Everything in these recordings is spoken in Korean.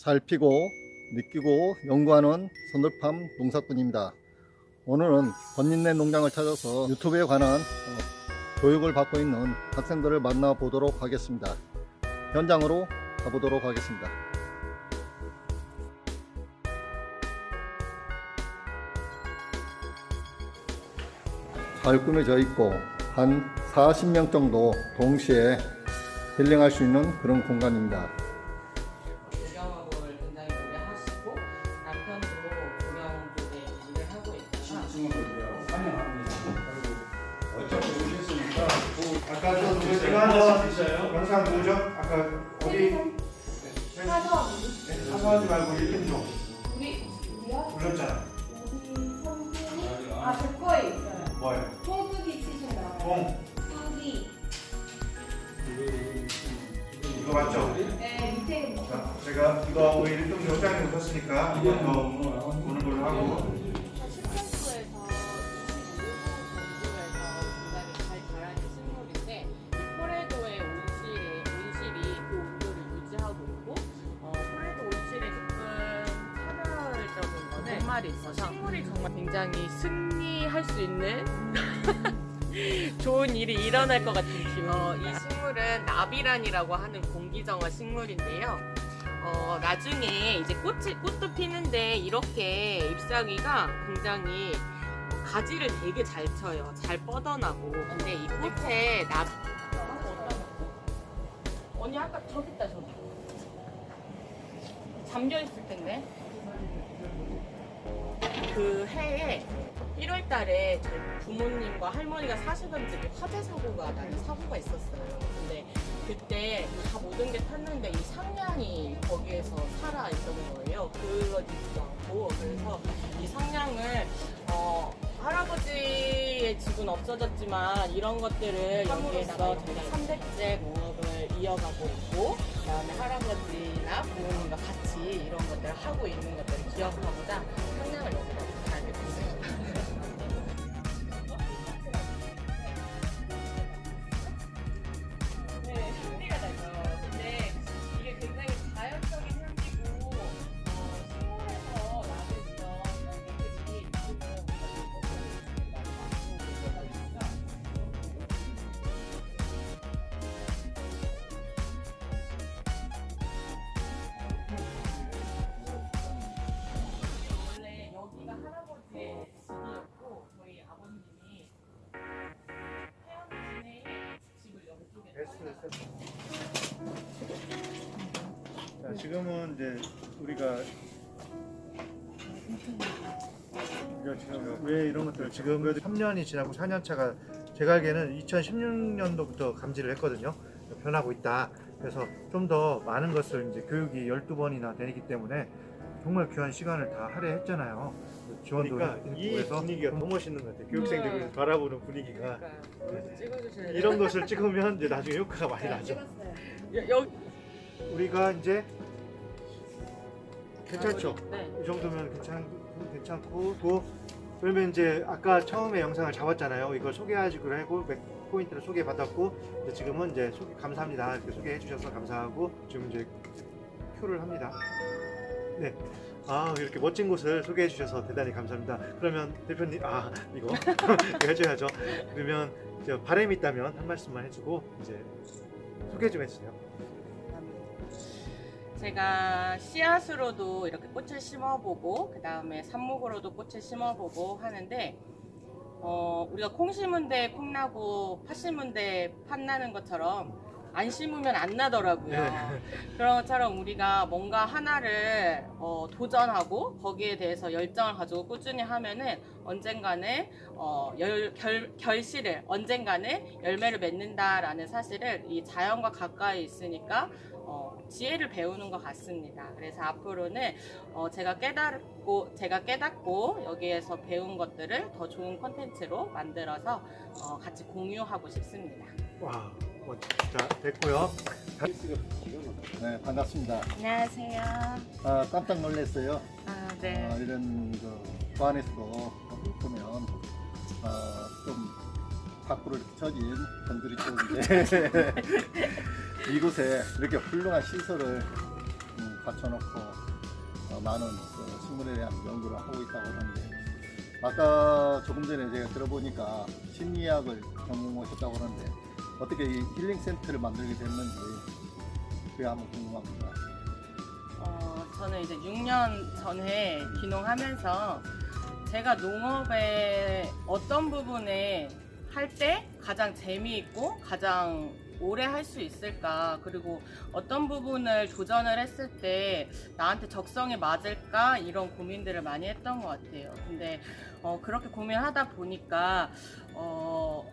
살피고 느끼고 연구하는 선돌팜 농사꾼입니다. 오늘은 번린내 농장을 찾아서 유튜브에 관한 어, 교육을 받고 있는 학생들을 만나보도록 하겠습니다. 현장으로 가보도록 하겠습니다. 잘 꾸며져 있고 한 40명 정도 동시에 힐링할 수 있는 그런 공간입니다. 아까 저 제가 하는 영상 누구죠? 아까 어디 사서 네, 사서하지 말고 이름 좀 우리 우리요? 불렀잖아. 우리 성분이 아제 거에 있어요. 뭐예요? 통수기 치신다고. 공 수기. 이거 맞죠? 네 밑에 뭐. 자, 제가 이거 우리 일동 영장에 오셨으니까 한번더 보는 걸로 하고 있어서 식물이 정말 굉장히 승리할 수 있는 좋은 일이 일어날 것 같은 기분. 어, 이 식물은 나비란이라고 하는 공기정화 식물인데요. 어, 나중에 이제 꽃이, 꽃도 피는데 이렇게 잎사귀가 굉장히 가지를 되게 잘 쳐요. 잘 뻗어나고. 근데 이 꽃에 나 언니 아까 저기 있다 저기. 잠겨 있을 텐데. 그 해에 1월 달에 저희 부모님과 할머니가 사시던 집에 화재 사고가 나는 사고가 있었어요. 근데 그때 다 모든 게 탔는데 이 상냥이 거기에서 살아 있던 거예요. 그러지도 않고 그래서 이 상냥을 어, 할아버지의 집은 없어졌지만 이런 것들을 여기에서 저희가 3대째 농업을 이어가고 있고 그다음에 할아버지나 부모님과 같이 이런 것들을 하고 있는 것 기억하고자 상냥을 여기 자, 지금은 이제 우리가 우리가 지금 왜 이런 것들을 지금 그래도 3년이 지나고 4년 차가 제가 알기에는 2016년도부터 감지를 했거든요. 변하고 있다. 그래서 좀 더 많은 것을 이제 교육이 12번이나 되기 때문에 정말 귀한 시간을 다 할애했잖아요. 지원도 그러니까 이 해서 분위기가 너무 멋있는 것 같아요. 교육생들을 네. 바라보는 분위기가 그러니까요. 찍어주셔야 돼요. 이런 것을 찍으면 이제 나중에 효과가 많이 나죠. 여- 여기 우리가 이제 괜찮죠? 네. 이 정도면 괜찮, 괜찮고 또 그러면 이제 아까 처음에 영상을 잡았잖아요. 이걸 소개하시기로 하고 몇 포인트를 소개받았고 이제 지금은 이제 소개, 감사합니다 이렇게 소개해 주셔서 감사하고 지금 이제 표를 합니다. 네. 아 이렇게 멋진 곳을 소개해 주셔서 대단히 감사합니다. 그러면 대표님 아 이거 해줘야죠. 그러면 저 바람이 있다면 한 말씀만 해주고 이제 소개 좀 해주세요. 제가 씨앗으로도 이렇게 꽃을 심어보고 그 다음에 삽목으로도 꽃을 심어보고 하는데 어, 우리가 콩 심은 데 콩 나고 팥 심은 데 팥 나는 것처럼 안 심으면 안 나더라고요. 네. 그런 것처럼 우리가 뭔가 하나를 어, 도전하고 거기에 대해서 열정을 가지고 꾸준히 하면은 언젠가는 어, 열, 결, 결실을 언젠가는 열매를 맺는다라는 사실을 이 자연과 가까이 있으니까 어, 지혜를 배우는 것 같습니다. 그래서 앞으로는 어, 제가 깨닫고 제가 깨닫고 여기에서 배운 것들을 더 좋은 컨텐츠로 만들어서 어, 같이 공유하고 싶습니다. 와, 뭐, 자 됐고요. 네, 반갑습니다. 안녕하세요. 아, 깜짝 놀랐어요. 아, 어, 이런 그 부안에서도 보면 어, 좀 밖으로 이렇게 처진 건드리 쪽인데 이곳에 이렇게 훌륭한 시설을 음, 갖춰놓고 어, 많은 그 식물에 대한 연구를 하고 있다고 하는데 아까 조금 전에 제가 들어보니까 심리학을 전공하셨다고 하는데 어떻게 이 힐링 센터를 만들게 됐는지 그게 한번 궁금합니다. 어, 저는 이제 6년 전에 귀농하면서 제가 농업의 어떤 부분에 할 때 가장 재미있고 가장 오래 할 수 있을까 그리고 어떤 부분을 도전을 했을 때 나한테 적성에 맞을까 이런 고민들을 많이 했던 것 같아요. 근데 어, 그렇게 고민하다 보니까 어,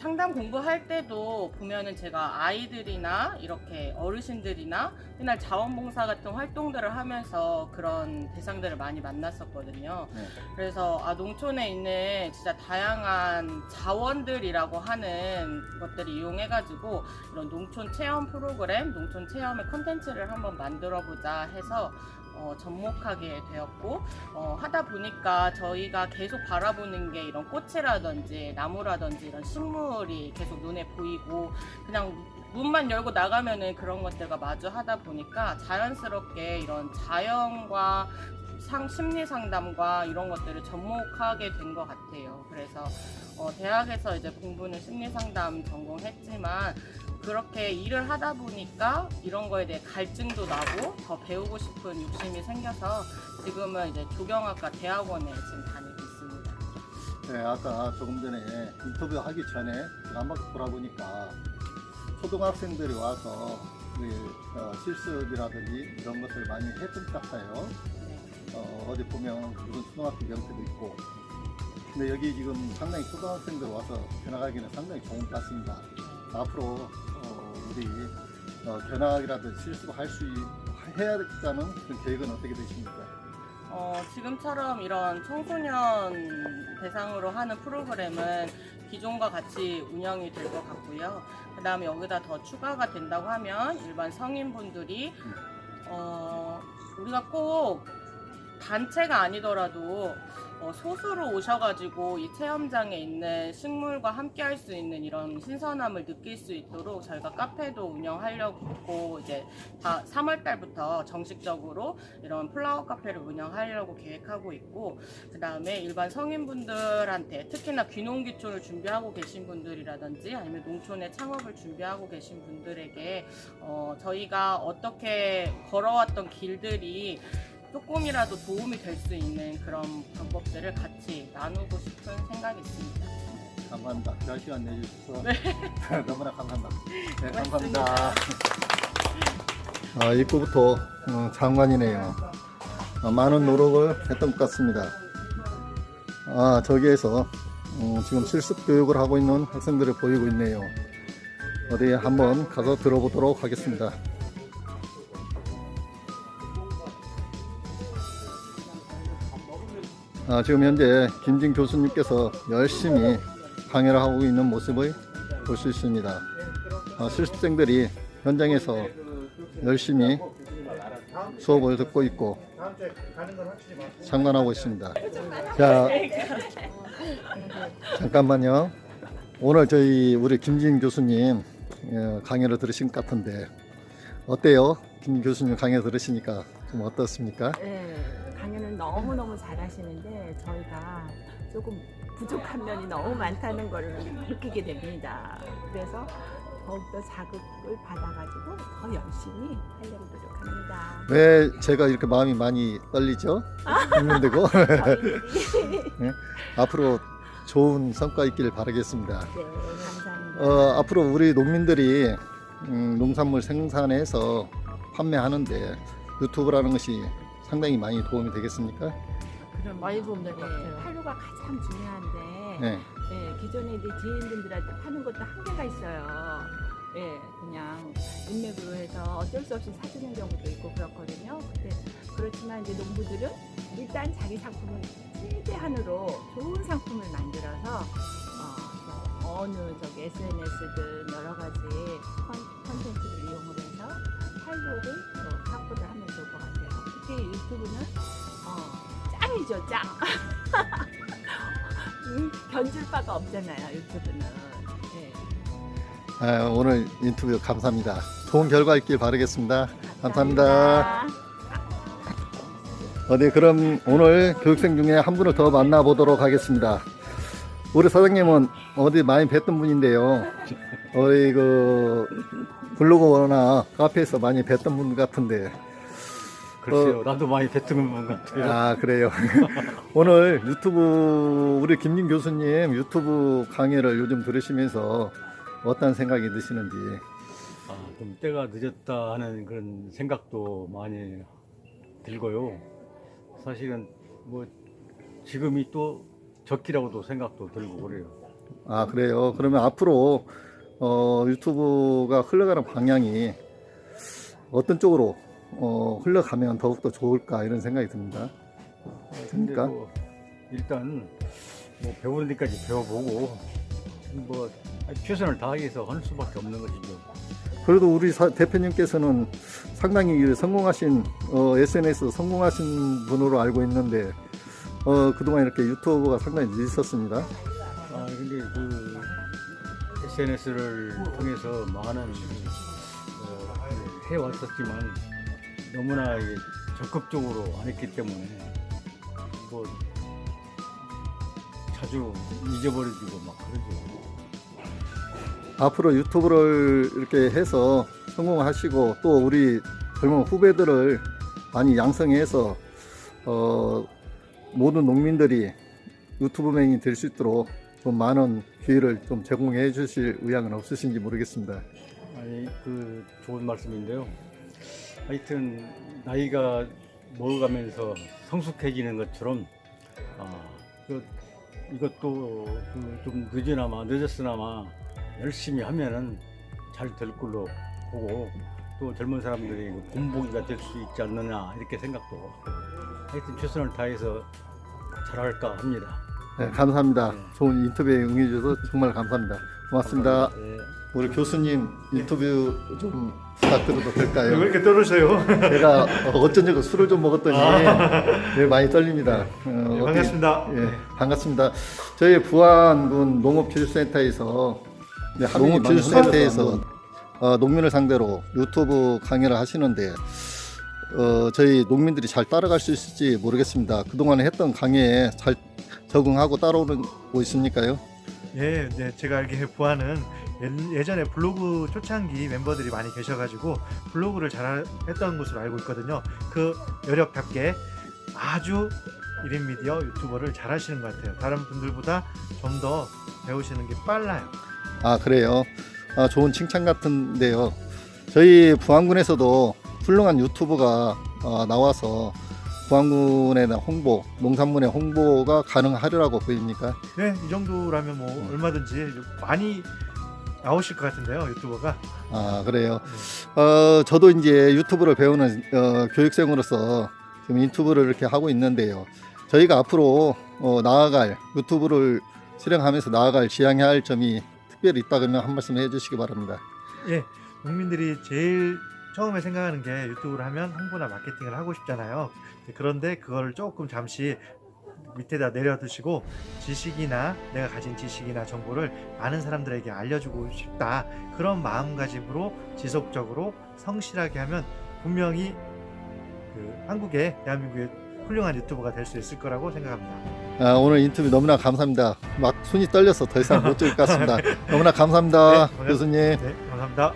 상담 공부할 때도 보면은 제가 아이들이나 이렇게 어르신들이나 맨날 자원봉사 같은 활동들을 하면서 그런 대상들을 많이 만났었거든요. 네. 그래서 아 농촌에 있는 진짜 다양한 자원들이라고 하는 것들을 이용해가지고 이런 농촌 체험 프로그램, 농촌 체험의 컨텐츠를 한번 만들어보자 해서 어, 접목하게 되었고 어, 하다 보니까 저희가 계속 바라보는 게 이런 꽃이라든지 나무라든지 이런 식물이 계속 눈에 보이고 그냥 문만 열고 나가면은 그런 것들과 마주하다 보니까 자연스럽게 이런 자연과 상, 심리 상담과 이런 것들을 접목하게 된 것 같아요. 그래서 어, 대학에서 이제 공부는 심리 상담 전공했지만 그렇게 일을 하다 보니까 이런 거에 대해 갈증도 나고 더 배우고 싶은 욕심이 생겨서 지금은 이제 조경학과 대학원에 지금 다니고 있습니다. 네, 아까 조금 전에 인터뷰 하기 전에 제가 한 바퀴 돌아보니까 초등학생들이 와서 그, 어, 실습이라든지 이런 것들 많이 했던 것 같아요. 네. 어, 어디 보면 무슨 초등학교 명패도 있고. 근데 여기 지금 상당히 초등학생들 와서 견학하기는 상당히 좋은 것 같습니다. 앞으로 어, 우리 어, 견학이라든지 실습을 할수 해야 겠다는 그런 계획은 어떻게 되십니까? 어, 지금처럼 이런 청소년 대상으로 하는 프로그램은 기존과 같이 운영이 될 것 같고요. 그 다음에 여기다 더 추가가 된다고 하면 일반 성인분들이 어, 우리가 꼭 단체가 아니더라도 어, 소수로 오셔가지고 이 체험장에 있는 식물과 함께 할 수 있는 이런 신선함을 느낄 수 있도록 저희가 카페도 운영하려고 이제 다 3월 달부터 정식적으로 이런 플라워 카페를 운영하려고 계획하고 있고 그 다음에 일반 성인분들한테 특히나 귀농귀촌을 준비하고 계신 분들이라든지 아니면 농촌의 창업을 준비하고 계신 분들에게 어, 저희가 어떻게 걸어왔던 길들이 조금이라도 도움이 될 수 있는 그런 방법들을 같이 나누고 싶은 생각이 있습니다. 감사합니다. 별 시간 내주셔서 네. 너무나 감사합니다. 네, 감사합니다. 아, 입구부터 어, 장관이네요. 어, 많은 노력을 했던 것 같습니다. 아, 저기에서 어, 지금 실습 교육을 하고 있는 학생들을 보이고 있네요. 어디 한번 가서 들어보도록 하겠습니다. 아, 지금 현재 김진 교수님께서 열심히 강의를 하고 있는 모습을 볼 수 있습니다. 아, 실습생들이 현장에서 열심히 수업을 듣고 있고 참관하고 있습니다. 자, 잠깐만요. 오늘 저희 우리 김진 교수님 예, 강의를 들으신 것 같은데 어때요? 김 교수님 강의 들으시니까 좀 어떻습니까? 네, 강연은 너무너무 잘하시는데 저희가 조금 부족한 면이 너무 많다는 걸 느끼게 됩니다. 그래서 더욱더 자극을 받아가지고 더 열심히 하려고 노력합니다. 왜 제가 이렇게 마음이 많이 떨리죠? 힘들고 저희들이 앞으로 좋은 성과 있기를 바라겠습니다. 네, 감사합니다. 어, 앞으로 우리 농민들이 음, 농산물 생산해서 판매하는데 유튜브라는 것이 상당히 많이 도움이 되겠습니까? 그럼 많이 도움 될 것 같아요. 팔로가 가장 중요한데 네. 네, 기존에 이제 지인분들한테 파는 것도 한계가 있어요. 예, 그냥 인맥으로 해서 어쩔 수 없이 사주는 경우도 있고 그렇거든요. 근데 그렇지만 이제 농부들은 일단 자기 상품을 최대한으로 좋은 상품을 만들어서 어, 어느 저기 SNS든 여러 가지 컨- 컨텐츠를 이용을 해서 팔로를 또 확보를 하면 좋을 것 같아요. 특히 유튜브는 어, 짱이죠, 짱. 음, 견줄 바가 없잖아요 유튜브는 예. 아, 오늘 인터뷰 감사합니다. 좋은 결과 있길 바라겠습니다. 감사합니다. 어, 네, 그럼 오늘 교육생 중에 한 분을 더 만나보도록 하겠습니다. 우리 사장님은 어디 많이 뵀던 분인데요. 어디 그 블로그나 카페에서 많이 뵀던 분 같은데. 글쎄요, 나도 많이 뱉은 분 같아요. 아, 그래요. 오늘 유튜브, 우리 김진 교수님 유튜브 강의를 요즘 들으시면서 어떤 생각이 드시는지. 아, 좀 때가 늦었다 하는 그런 생각도 많이 들고요. 사실은 뭐 지금이 또 적기라고도 생각도 들고 그래요. 아, 그래요. 그러면 앞으로 어, 유튜브가 흘러가는 방향이 어떤 쪽으로 어, 흘러가면 더욱더 좋을까 이런 생각이 듭니다. 그러니까? 뭐 일단 뭐 배우는 데까지 배워보고 뭐 최선을 다해서 하는 수밖에 없는 것이죠. 그래도 우리 사- 대표님께서는 상당히 성공하신 어, SNS 성공하신 분으로 알고 있는데 어, 그동안 이렇게 유튜브가 상당히 늦었습니다. 아 근데 그 SNS를 통해서 많은 어, 해왔었지만 너무나 적극적으로 안 했기 때문에 뭐 자주 잊어버리고 막 그러죠. 앞으로 유튜브를 이렇게 해서 성공하시고 또 우리 젊은 후배들을 많이 양성해서 어, 모든 농민들이 유튜브맨이 될 수 있도록 좀 많은 기회를 좀 제공해 주실 의향은 없으신지 모르겠습니다. 아니 그 좋은 말씀인데요. 하여튼 나이가 먹어가면서 성숙해지는 것처럼 아, 그 이것도 그 좀 늦으나마 늦었으나마 열심히 하면은 잘 될 걸로 보고 또 젊은 사람들이 그 본보기가 될 수 있지 않느냐 이렇게 생각도 하여튼 최선을 다해서 잘할까 합니다. 네, 감사합니다. 네. 좋은 인터뷰에 응해주셔서 정말 감사합니다. 고맙습니다. 네. 우리 교수님 인터뷰 좀 부탁드려도 왜 될까요? 이렇게 떨으세요? 제가 어쩐지 술을 좀 먹었더니 네, 많이 떨립니다. 어, 네, 어떻게- 반갑습니다. 예, 반갑습니다. 저희 부안군 농업기술센터에서 네, 농업기술센터에서 어, 농민을 상대로 유튜브 강의를 하시는데 어, 저희 농민들이 잘 따라갈 수 있을지 모르겠습니다. 그동안에 했던 강의에 잘 적응하고 따라오고 있습니까요? 예, 네, 제가 알기에 부안은 예- 예전에 블로그 초창기 멤버들이 많이 계셔가지고 블로그를 잘 했던 것으로 알고 있거든요. 그 여력답게 아주 1인 미디어 유튜버를 잘 하시는 것 같아요. 다른 분들보다 좀 더 배우시는 게 빨라요. 아 그래요. 아, 좋은 칭찬 같은데요. 저희 부안군에서도 훌륭한 유튜브가 어, 나와서 부안군의 홍보, 농산물의 홍보가 가능하리라고 보입니까? 네, 이 정도라면 뭐 음. 얼마든지 많이 나오실 것 같은데요, 유튜버가. 아 그래요. 어, 저도 이제 유튜브를 배우는 어, 교육생으로서 지금 유튜브를 이렇게 하고 있는데요. 저희가 앞으로 어, 나아갈 유튜브를 실행하면서 나아갈 지향해야 할 점이 특별히 있다 그러면 한 말씀 해주시기 바랍니다. 예, 국민들이 제일 처음에 생각하는 게 유튜브를 하면 홍보나 마케팅을 하고 싶잖아요. 그런데 그걸 조금 잠시 밑에다 내려두시고 지식이나 내가 가진 지식이나 정보를 많은 사람들에게 알려주고 싶다. 그런 마음가짐으로 지속적으로 성실하게 하면 분명히 그 한국의 대한민국의 훌륭한 유튜버가 될 수 있을 거라고 생각합니다. 아, 오늘 인터뷰 너무나 감사합니다. 막 손이 떨려서 더 이상 못 찍을 것 같습니다. 너무나 감사합니다, 네, 교수님. 네, 감사합니다.